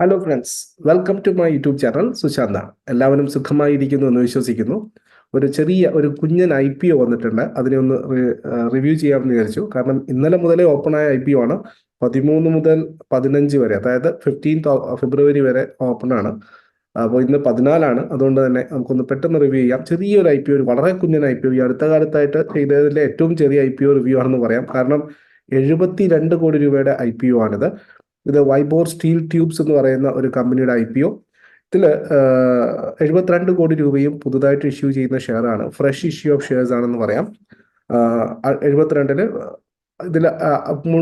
Hello friends welcome to my YouTube channel Sushantha എല്ലാവരും സുഖമായിരിക്കുന്നു എന്ന് വിശ്വസിക്കുന്നു. ഒരു ചെറിയ ഒരു കുഞ്ഞൻ ഐ പി ഒ വന്നിട്ടുണ്ട്. അതിനെ ഒന്ന് റിവ്യൂ ചെയ്യാമെന്ന് വിചാരിച്ചു. കാരണം ഇന്നലെ മുതലേ ഓപ്പൺ ആയ ഐ പി ഒ ആണ്. പതിമൂന്ന് മുതൽ പതിനഞ്ച് വരെ അതായത് ഫിഫ്റ്റീൻത്ത് ഫെബ്രുവരി വരെ ഓപ്പൺ ആണ്. അപ്പോൾ ഇന്ന് പതിനാലാണ്. അതുകൊണ്ട് തന്നെ നമുക്കൊന്ന് പെട്ടെന്ന് റിവ്യൂ ചെയ്യാം. ചെറിയൊരു ഐ പി ഒ വളരെ കുഞ്ഞൻ ഐ പി ഒ ഈ അടുത്ത കാലത്തായിട്ട് ചെയ്തതിലെ ഏറ്റവും ചെറിയ ഐ പി ഒ റിവ്യൂ ആണെന്ന് പറയാം. കാരണം എഴുപത്തി രണ്ട് കോടി രൂപയുടെ ഐ പി ഒ ആണിത്. ഇത് വൈബോർ സ്റ്റീൽ ട്യൂബ്സ് എന്ന് പറയുന്ന ഒരു കമ്പനിയുടെ ഐ പി ഒ ഇതിൽ എഴുപത്തിരണ്ട് കോടി രൂപയും പുതുതായിട്ട് ഇഷ്യൂ ചെയ്യുന്ന ഷെയറാണ് ഫ്രഷ് ഇഷ്യൂ ഓഫ് ഷെയർസ് ആണെന്ന് പറയാം. എഴുപത്തിരണ്ടിൽ ഇതിൽ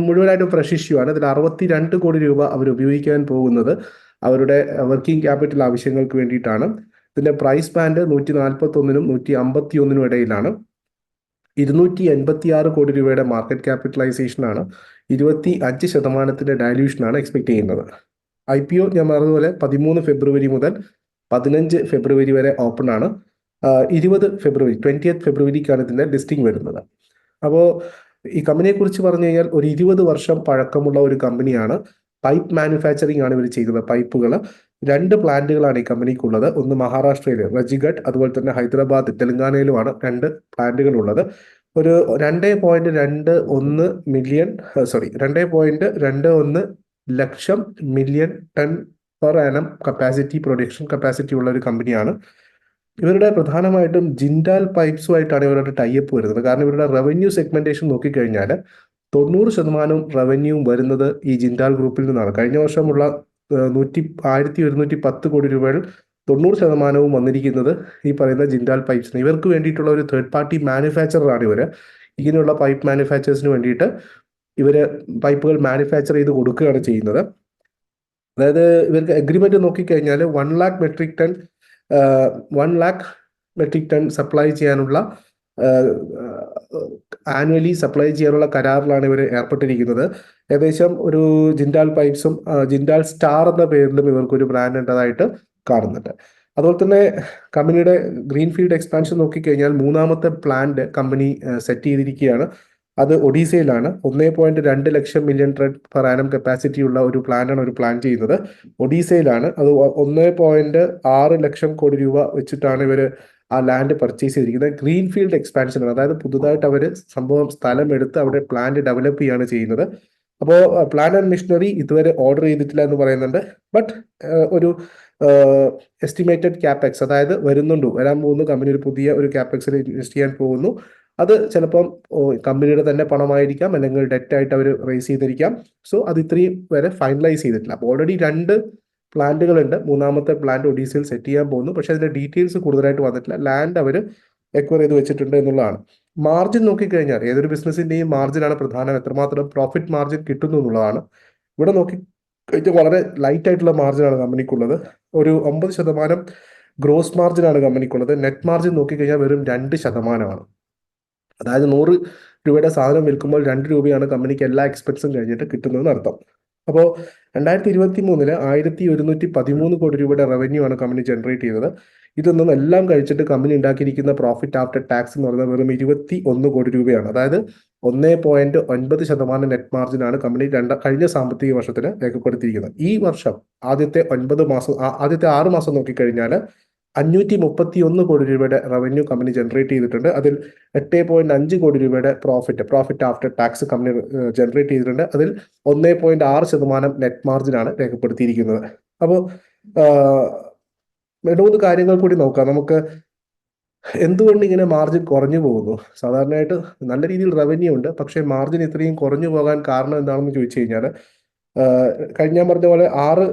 മുഴുവനായിട്ടും ഫ്രഷ് ഇഷ്യൂ ആണ്. ഇതിൽ അറുപത്തി രണ്ട് കോടി രൂപ അവർ ഉപയോഗിക്കാൻ പോകുന്നത് അവരുടെ വർക്കിംഗ് ക്യാപിറ്റൽ ആവശ്യങ്ങൾക്ക് വേണ്ടിയിട്ടാണ്. ഇതിന്റെ പ്രൈസ് ബാൻഡ് നൂറ്റി നാൽപ്പത്തി ഒന്നിനും നൂറ്റി അമ്പത്തി ഒന്നിനും ഇടയിലാണ്. ഇരുന്നൂറ്റി എൺപത്തി ആറ് കോടി രൂപയുടെ മാർക്കറ്റ് ക്യാപിറ്റലൈസേഷൻ ആണ്. ഇരുപത്തി അഞ്ച് ശതമാനത്തിന്റെ ഡയല്യൂഷനാണ് എക്സ്പെക്ട് ചെയ്യുന്നത്. ഐ പി ഒ ഞാൻ പറഞ്ഞതുപോലെ പതിമൂന്ന് ഫെബ്രുവരി മുതൽ പതിനഞ്ച് ഫെബ്രുവരി വരെ ഓപ്പൺ ആണ്. ഇരുപത് ഫെബ്രുവരി ട്വന്റിയത്ത് ഫെബ്രുവരിക്കാണ് ഇതിന്റെ ലിസ്റ്റിംഗ് വരുന്നത്. അപ്പോൾ ഈ കമ്പനിയെ കുറിച്ച് പറഞ്ഞു കഴിഞ്ഞാൽ ഒരു ഇരുപത് വർഷം പഴക്കമുള്ള ഒരു കമ്പനിയാണ് പൈപ്പ് മാനുഫാക്ചറിംഗ് ആണ് ഇവർ ചെയ്യുന്നത്. പൈപ്പുകൾ രണ്ട് പ്ലാന്റുകളാണ് ഈ കമ്പനിക്കുള്ളത്. ഒന്ന് മഹാരാഷ്ട്രയിൽ റജിഗഡ് അതുപോലെ തന്നെ ഹൈദരാബാദ് തെലങ്കാനയിലുമാണ് രണ്ട് പ്ലാന്റുകൾ ഉള്ളത് ഒരു രണ്ട് പോയിന്റ് രണ്ട് ഒന്ന് മില്യൺ സോറി രണ്ട് പോയിന്റ് രണ്ട് ഒന്ന് lakh million ton per annum capacity production capacity ഉള്ള ഒരു കമ്പനിയാണ്. ഇവരുടെ പ്രധാനമായിട്ടും ജിൻഡാൽ പൈപ്സുമായിട്ടാണ് ഇവരുടെ ടൈപ്പ് വരുന്നത്. കാരണം ഇവരുടെ റവന്യൂ സെഗ്മെന്റേഷൻ നോക്കിക്കഴിഞ്ഞാൽ തൊണ്ണൂറ് ശതമാനവും റവന്യൂ വരുന്നത് ഈ ജിൻഡാൽ ഗ്രൂപ്പിൽ നിന്നാണ്. കഴിഞ്ഞ വർഷമുള്ള നൂറ്റി ആയിരത്തി ഒരുന്നൂറ്റി പത്ത് കോടി രൂപയിൽ തൊണ്ണൂറ് ശതമാനവും വന്നിരിക്കുന്നത് ഈ പറയുന്ന ജിൻഡാൽ പൈപ്സിന്. ഇവർക്ക് വേണ്ടിയിട്ടുള്ള ഒരു തേർഡ് പാർട്ടി മാനുഫാക്ചറാണ് ഇവർ ഇങ്ങനെയുള്ള പൈപ്പ് മാനുഫാക്ചേഴ്സിന് വേണ്ടിയിട്ട് ഇവർ പൈപ്പുകൾ മാനുഫാക്ചർ ചെയ്ത് കൊടുക്കുകയാണ് ചെയ്യുന്നത്. അതായത് ഇവർക്ക് അഗ്രിമെന്റ് നോക്കിക്കഴിഞ്ഞാൽ one lakh metric ton one lakh metric ton supply ചെയ്യാനുള്ള ആനുവലി സപ്ലൈ ചെയ്യാനുള്ള കരാറിലാണ് ഇവർ ഏർപ്പെട്ടിരിക്കുന്നത്. ഏകദേശം ഒരു ജിൻഡാൽ പൈപ്സും ജിൻഡാൽ സ്റ്റാർ എന്ന പേരിലും ഇവർക്കൊരു ബ്രാൻഡ് ഉണ്ടതായിട്ട് കാണുന്നുണ്ട്. അതുപോലെ തന്നെ കമ്പനിയുടെ ഗ്രീൻഫീൽഡ് എക്സ്പാൻഷൻ നോക്കിക്കഴിഞ്ഞാൽ മൂന്നാമത്തെ പ്ലാന്റ് കമ്പനി സെറ്റ് ചെയ്തിരിക്കുകയാണ്. അത് ഒഡീസയിലാണ്. ഒന്നേ പോയിന്റ് രണ്ട് ലക്ഷം മില്യൺ ട്രെഡ് പെർ ആനം കപ്പാസിറ്റി ഉള്ള ഒരു പ്ലാന്റാണ് ഒരു പ്ലാൻ ചെയ്യുന്നത്. ഒഡീസയിലാണ്. അത് ഒന്നേ പോയിന്റ് ആറ് ലക്ഷം കോടി രൂപ വെച്ചിട്ടാണ് ഇവർ ആ ലാൻഡ് പർച്ചേസ് ചെയ്തിരിക്കുന്നത്. ഗ്രീൻഫീൽഡ് എക്സ്പാൻഷൻ അതായത് പുതുതായിട്ട് അവർ സംഭവം സ്ഥലം എടുത്ത് അവിടെ പ്ലാന്റ് ഡെവലപ്പ് ചെയ്യാണ് ചെയ്യുന്നത്. അപ്പോൾ പ്ലാൻ ആൻഡ് മിഷനറി ഇതുവരെ ഓർഡർ ചെയ്തിട്ടില്ല എന്ന് പറയുന്നുണ്ട്. ബട്ട് ഒരു എസ്റ്റിമേറ്റഡ് ക്യാപെക്സ് അതായത് വരുന്നുണ്ട്. വരാൻ പോകുന്നു. കമ്പനി ഒരു പുതിയ ഒരു ക്യാപെക്സിൽ ഇൻവെസ്റ്റ് ചെയ്യാൻ പോകുന്നു. അത് ചിലപ്പം കമ്പനിയുടെ തന്നെ പണമായിരിക്കാം. അല്ലെങ്കിൽ ഡെറ്റ് ആയിട്ട് അവർ റേസ് ചെയ്തിരിക്കാം. സോ അത് ഇത്രയും വരെ ഫൈനലൈസ് ചെയ്തിട്ടില്ല. അപ്പോൾ ഓൾറെഡി രണ്ട് പ്ലാന്റുകളുണ്ട് മൂന്നാമത്തെ പ്ലാന്റ് ഒഡീസയിൽ സെറ്റ് ചെയ്യാൻ പോകുന്നു. പക്ഷേ അതിന്റെ ഡീറ്റെയിൽസ് കൂടുതലായിട്ട് വന്നിട്ടില്ല. ലാൻഡ് അവർ എക്വയർ ചെയ്ത് വെച്ചിട്ടുണ്ട് എന്നുള്ളതാണ്. മാർജിൻ നോക്കിക്കഴിഞ്ഞാൽ ഏതൊരു ബിസിനസിന്റെയും മാർജിനാണ് പ്രധാനം. എത്രമാത്രം പ്രോഫിറ്റ് മാർജിൻ കിട്ടുന്നു എന്നുള്ളതാണ്. ഇവിടെ നോക്കി കഴിഞ്ഞാൽ വളരെ ലൈറ്റ് ആയിട്ടുള്ള മാർജിനാണ് കമ്പനിക്കുള്ളത്. ഒരു ഒമ്പത് ശതമാനം ഗ്രോസ് മാർജിനാണ് കമ്പനിക്കുള്ളത്. നെറ്റ് മാർജിൻ നോക്കിക്കഴിഞ്ഞാൽ വെറും രണ്ട് ശതമാനമാണ്. അതായത് നൂറ് രൂപയുടെ സാധനം വിൽക്കുമ്പോൾ രണ്ട് രൂപയാണ് കമ്പനിക്ക് എല്ലാ എക്സ്പെൻസും കഴിഞ്ഞിട്ട് കിട്ടുന്നതെന്ന് അർത്ഥം അപ്പോൾ രണ്ടായിരത്തി ഇരുപത്തി മൂന്നിൽ ആയിരത്തി ഒരുന്നൂറ്റി പതിമൂന്ന് കോടി രൂപയുടെ റവന്യൂ ആണ് കമ്പനി ജനറേറ്റ് ചെയ്തത്. ഇതൊന്നും എല്ലാം കഴിച്ചിട്ട് കമ്പനി ഉണ്ടാക്കിയിരിക്കുന്ന പ്രോഫിറ്റ് ആഫ്റ്റർ ടാക്സ് എന്ന് പറയുന്നത് വെറും ഇരുപത്തി ഒന്ന് കോടി രൂപയാണ്. അതായത് ഒന്നേ പോയിന്റ് ഒൻപത് ശതമാനം നെറ്റ് മാർജിൻ ആണ് കമ്പനി രണ്ട കഴിഞ്ഞ സാമ്പത്തിക വർഷത്തിൽ രേഖപ്പെടുത്തിയിരിക്കുന്നത്. ഈ വർഷം ആദ്യത്തെ ഒൻപത് മാസം ആദ്യത്തെ ആറ് മാസം നോക്കിക്കഴിഞ്ഞാൽ അഞ്ഞൂറ്റി മുപ്പത്തി ഒന്ന് കോടി രൂപയുടെ റവന്യൂ കമ്പനി ജനറേറ്റ് ചെയ്തിട്ടുണ്ട്. അതിൽ എട്ട് പോയിന്റ് അഞ്ച് കോടി രൂപയുടെ profit profit after tax company generate ചെയ്തിട്ടുണ്ട്. അതിൽ ഒന്നേ പോയിന്റ് ആറ് ശതമാനം നെറ്റ് മാർജിനാണ് രേഖപ്പെടുത്തിയിരിക്കുന്നത്. അപ്പോൾ രണ്ട് മൂന്ന് കാര്യങ്ങൾ കൂടി നോക്കാം. നമുക്ക് എന്തുകൊണ്ട് ഇങ്ങനെ മാർജിൻ കുറഞ്ഞു പോകുന്നു? സാധാരണയായിട്ട് നല്ല രീതിയിൽ റവന്യൂ ഉണ്ട് പക്ഷേ മാർജിൻ ഇത്രയും കുറഞ്ഞു പോകാൻ കാരണം എന്താണെന്ന് ചോദിച്ചു കഴിഞ്ഞാൽ കഴിഞ്ഞ പറഞ്ഞ പോലെ ആറ്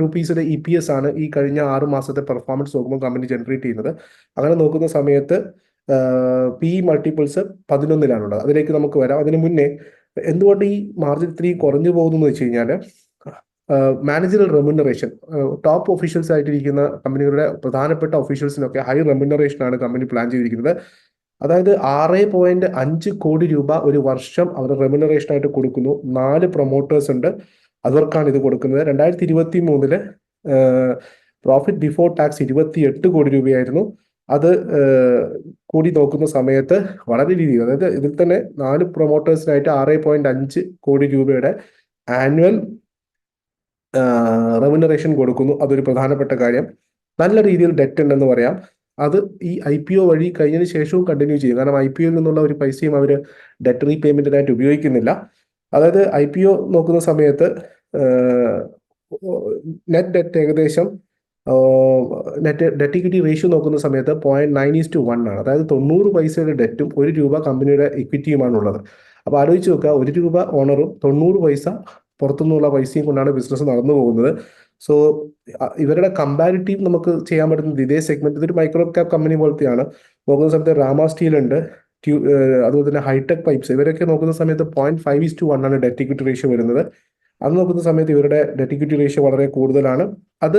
റുപ്പീസിന്റെ ഇ പി എസ് ആണ് ഈ കഴിഞ്ഞ ആറ് മാസത്തെ പെർഫോമൻസ് നോക്കുമ്പോൾ കമ്പനി ജനറേറ്റ് ചെയ്യുന്നത്. അങ്ങനെ നോക്കുന്ന സമയത്ത് പി മൾട്ടിപ്പിൾസ് പതിനൊന്നിലാണുള്ളത് അതിലേക്ക് നമുക്ക് വരാം. അതിനു മുന്നേ എന്തുകൊണ്ട് ഈ മാർജിൻ ഇത്രയും കുറഞ്ഞു പോകുന്നു എന്ന് വെച്ച് കഴിഞ്ഞാൽ മാനേജറൽ റെമ്യൂണറേഷൻ ടോപ്പ് ഒഫീഷ്യൽസ് ആയിട്ടിരിക്കുന്ന കമ്പനികളുടെ പ്രധാനപ്പെട്ട ഒഫീഷ്യൽസിനൊക്കെ ഹൈ റെമ്യൂണറേഷൻ ആണ് കമ്പനി പ്ലാൻ ചെയ്തിരിക്കുന്നത്. അതായത് ആറ് പോയിന്റ് അഞ്ച് കോടി രൂപ ഒരു വർഷം അവർ റെമ്യൂണറേഷൻ ആയിട്ട് കൊടുക്കുന്നു. നാല് പ്രൊമോട്ടേഴ്സ് ഉണ്ട്. അവർക്കാണ് ഇത് കൊടുക്കുന്നത്. രണ്ടായിരത്തി ഇരുപത്തി മൂന്നിൽ പ്രോഫിറ്റ് ബിഫോർ ടാക്സ് ഇരുപത്തി എട്ട് കോടി രൂപയായിരുന്നു. അത് കൂടി നോക്കുന്ന സമയത്ത് വളരെ രീതിയിൽ അതായത് ഇതിൽ തന്നെ നാല് പ്രൊമോട്ടേഴ്സിനായിട്ട് ആറ് പോയിന്റ് അഞ്ച് കോടി രൂപയുടെ ആനുവൽ റെമുനറേഷൻ കൊടുക്കുന്നു. അതൊരു പ്രധാനപ്പെട്ട കാര്യം. നല്ല രീതിയിൽ ഡെറ്റ് ഉണ്ടെന്ന് പറയാം. അത് ഈ ഐ പി ഒ വഴി കഴിഞ്ഞതിന് ശേഷവും കണ്ടിന്യൂ ചെയ്യും. കാരണം ഐ പി ഒയിൽ നിന്നുള്ള ഒരു പൈസയും അവർ ഡെറ്റ് റീപേയ്മെന്റിനായിട്ട് ഉപയോഗിക്കുന്നില്ല. അതായത് ഐ പി ഒ നോക്കുന്ന സമയത്ത് നെറ്റ് ഡെറ്റ് ഏകദേശം നെറ്റ് ഡെറ്റ് ഇക്വിറ്റി റേഷ്യോ നോക്കുന്ന സമയത്ത് point nine is to one ആണ്. അതായത് തൊണ്ണൂറ് പൈസയുടെ ഡെറ്റും ഒരു രൂപ കമ്പനിയുടെ ഇക്വിറ്റിയുമാണ് ഉള്ളത്. അപ്പോൾ ആലോചിച്ച് നോക്കുക ഒരു രൂപ ഓണറും തൊണ്ണൂറ് പൈസ പുറത്തുനിന്നുള്ള പൈസയും കൊണ്ടാണ് ബിസിനസ് നടന്നു പോകുന്നത്. സോ ഇവരുടെ കമ്പാരിറ്റീവ് നമുക്ക് ചെയ്യാൻ പറ്റുന്നത് ഇതേ സെഗ്മെന്റ് ഇതൊരു മൈക്രോ ക്യാപ് കമ്പനി പോലത്തെയാണ്. നോക്കുന്ന സമയത്ത് രാമ സ്റ്റീൽ ഉണ്ട്. ട്യൂ അതുപോലെ തന്നെ ഹൈടെക് പൈപ്പ്സ് ഇവരൊക്കെ നോക്കുന്ന സമയത്ത് point five is to one ആണ് ഡെറ്റ് ഇക്വിറ്റി റേഷ്യോ വരുന്നത്. അത് നോക്കുന്ന സമയത്ത് ഇവരുടെ ഡെറ്റ് ഇക്വിറ്റി റേഷ്യോ വളരെ കൂടുതലാണ്. അത്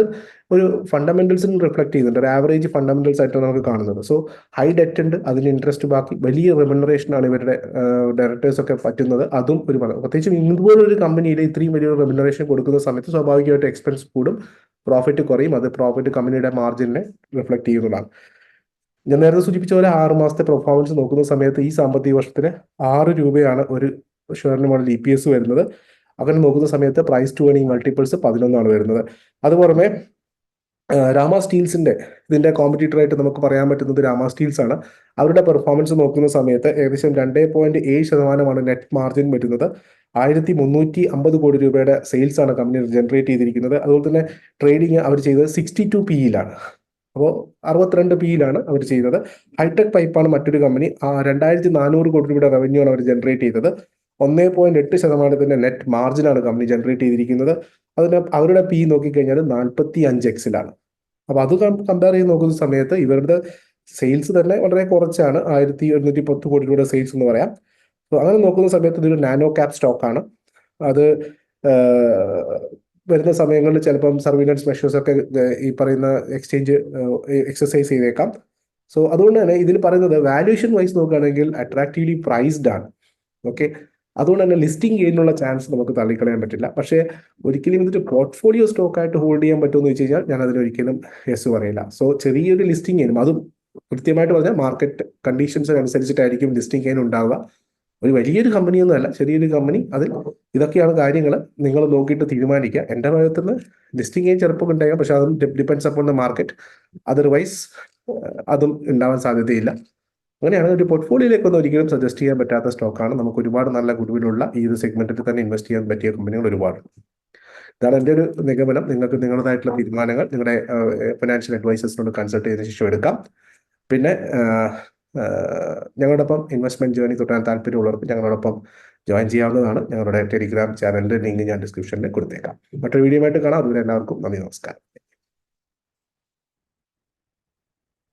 ഒരു ഫണ്ടമെന്റൽസിന് റിഫ്ലക്ട് ചെയ്യുന്നുണ്ട്. ഒരു ആവറേജ് ഫണ്ടമെന്റൽസ് ആയിട്ടാണ് നമുക്ക് കാണുന്നത്. സോ ഹൈ ഡെറ്റ് ഉണ്ട്. അതിന് ഇൻട്രസ്റ്റ് ബാക്കി. വലിയ റെമുനറേഷൻ ആണ് ഇവരുടെ ഡയറക്ടേഴ്സ് ഒക്കെ പറ്റുന്നത്. അതും ഒരു പ്രത്യേകിച്ചും ഇതുപോലൊരു കമ്പനിയിൽ ഇത്രയും വലിയ റെമുനറേഷൻ കൊടുക്കുന്ന സമയത്ത് സ്വാഭാവികമായിട്ട് എക്സ്പെൻസ് കൂടും. പ്രോഫിറ്റ് കുറയും. അത് പ്രോഫിറ്റ് കമ്പനിയുടെ മാർജിനെ റിഫ്ലക്ട് ചെയ്യുന്നതാണ്. ഞാൻ നേരത്തെ സൂചിപ്പിച്ച പോലെ ആറ് മാസത്തെ പെർഫോമൻസ് നോക്കുന്ന സമയത്ത് ഈ സാമ്പത്തിക വർഷത്തിന് ആറ് രൂപയാണ് ഒരു ഷെയറിന് മോഡൽ ഇ പി എസ് വരുന്നത്. അങ്ങനെ നോക്കുന്ന സമയത്ത് പ്രൈസ് ടു ഏണിംഗ് മൾട്ടിപ്പിൾസ് പതിനൊന്നാണ് വരുന്നത്. അതുപുറമെ രാമ സ്റ്റീൽസിന്റെ ഇതിന്റെ കോമ്പറ്റീറ്റർ ആയിട്ട് നമുക്ക് പറയാൻ പറ്റുന്നത് രാമ സ്റ്റീൽസ് ആണ്. അവരുടെ പെർഫോമൻസ് നോക്കുന്ന സമയത്ത് ഏകദേശം രണ്ടേ പോയിന്റ് ഏഴ് ശതമാനമാണ് നെറ്റ് മാർജിൻ വരുന്നത്. ആയിരത്തി മുന്നൂറ്റി അമ്പത് കോടി രൂപയുടെ സെയിൽസ് ആണ് കമ്പനി ജനറേറ്റ് ചെയ്തിരിക്കുന്നത്. അതുപോലെ തന്നെ ട്രേഡിംഗ് അവർ ചെയ്തത് സിക്സ്റ്റി ടു പിയിലാണ് അപ്പോൾ അറുപത്തിരണ്ട് പിയിലാണ് അവർ ചെയ്തത്. ഹൈടെക് പൈപ്പാണ് മറ്റൊരു കമ്പനി രണ്ടായിരത്തി നാനൂറ് കോടി രൂപയുടെ റവന്യൂ ആണ് അവർ ജനറേറ്റ് ചെയ്തത്. ഒന്നേ പോയിന്റ് എട്ട് ശതമാനത്തിന്റെ നെറ്റ് മാർജിനാണ് കമ്പനി ജനറേറ്റ് ചെയ്തിരിക്കുന്നത്. അതിന് അവരുടെ പി നോക്കിക്കഴിഞ്ഞാൽ നാൽപ്പത്തി അഞ്ച് എക്സിലാണ് അപ്പോൾ അത് കമ്പയർ ചെയ്ത് നോക്കുന്ന സമയത്ത് ഇവരുടെ സെയിൽസ് തന്നെ വളരെ കുറച്ചാണ്. ആയിരത്തി എഴുന്നൂറ്റി പത്ത് കോടി രൂപയുടെ സെയിൽസ് എന്ന് പറയാം. അങ്ങനെ നോക്കുന്ന സമയത്ത് ഇതൊരു നാനോ ക്യാപ് സ്റ്റോക്കാണ് അത് വരുന്ന സമയങ്ങളിൽ ചിലപ്പം സർവീലൻസ് മെഷേഴ്സ് ഒക്കെ ഈ പറയുന്ന എക്സ്ചേഞ്ച് എക്സസൈസ് ചെയ്തേക്കാം. സോ അതുകൊണ്ട് തന്നെ ഇതിൽ പറയുന്നത് വാല്യുവേഷൻ വൈസ് നോക്കുകയാണെങ്കിൽ അട്രാക്റ്റീവ്ലി പ്രൈസ്ഡ് ആണ്. ഓക്കെ അതുകൊണ്ട് തന്നെ ലിസ്റ്റിംഗ് ചെയ്യാനുള്ള ചാൻസ് നമുക്ക് തള്ളിക്കളയാൻ പറ്റില്ല. പക്ഷേ ഒരിക്കലും ഇതൊരു പോർട്ട്ഫോളിയോ സ്റ്റോക്ക് ആയിട്ട് ഹോൾഡ് ചെയ്യാൻ പറ്റുമെന്ന് വെച്ച് കഴിഞ്ഞാൽ ഞാൻ അതിനൊരിക്കലും യെസ് പറയില്ല. സോ ചെറിയൊരു ലിസ്റ്റിംഗ് ഗെയിനും അതും കൃത്യമായിട്ട് പറഞ്ഞാൽ മാർക്കറ്റ് കണ്ടീഷൻസ് അനുസരിച്ചിട്ടായിരിക്കും ലിസ്റ്റിംഗ് ചെയ്യാൻ ഉണ്ടാവുക. ഒരു വലിയൊരു കമ്പനിയൊന്നും അല്ല ചെറിയൊരു കമ്പനി. അതിൽ ഇതൊക്കെയാണ് കാര്യങ്ങൾ നിങ്ങൾ നോക്കിയിട്ട് തീരുമാനിക്കുക. എന്റെ ഭാഗത്തുനിന്ന് ലിസ്റ്റിംഗ് ചെയ്യാൻ ചെറുപ്പം ഉണ്ടാകാം പക്ഷെ അതും depends upon the market otherwise അതും ഉണ്ടാവാൻ സാധ്യതയില്ല. അങ്ങനെയാണ് ഒരു പോർട്ട്ഫോളിയോയിലേക്ക് ഒന്നും ഒരിക്കലും സജസ്റ്റ് ചെയ്യാൻ പറ്റാത്ത സ്റ്റോക്കാണ് നമുക്ക് ഒരുപാട് നല്ല ഗുഡ്വിലുള്ള ഈ ഒരു സെഗ്മെന്റിൽ തന്നെ ഇൻവെസ്റ്റ് ചെയ്യാൻ പറ്റിയ കമ്പനികൾ ഒരുപാട് ഇതാണ് എന്റെ ഒരു നിഗമനം. നിങ്ങൾക്ക് നിങ്ങളുടേതായിട്ടുള്ള തീരുമാനങ്ങൾ നിങ്ങളുടെ ഫിനാൻഷ്യൽ അഡ്വൈസേഴ്സിനോട് കൺസൾട്ട് ചെയ്ത ശേഷം എടുക്കാം. പിന്നെ ഞങ്ങളോടൊപ്പം ഇൻവെസ്റ്റ്മെന്റ് ജേർണി തുടരാൻ താല്പര്യമുള്ളവർക്ക് ഞങ്ങളോടൊപ്പം ജോയിൻ ചെയ്യാവുന്നതാണ്. ഞങ്ങളുടെ ടെലിഗ്രാം ചാനലിന്റെ ലിങ്ക് ഞാൻ ഡിസ്ക്രിപ്ഷനിൽ കൊടുത്തേക്കാം. മറ്റൊരു വീഡിയോ ആയിട്ട് കാണാം. അതുവരെ എല്ലാവർക്കും നന്ദി നമസ്കാരം.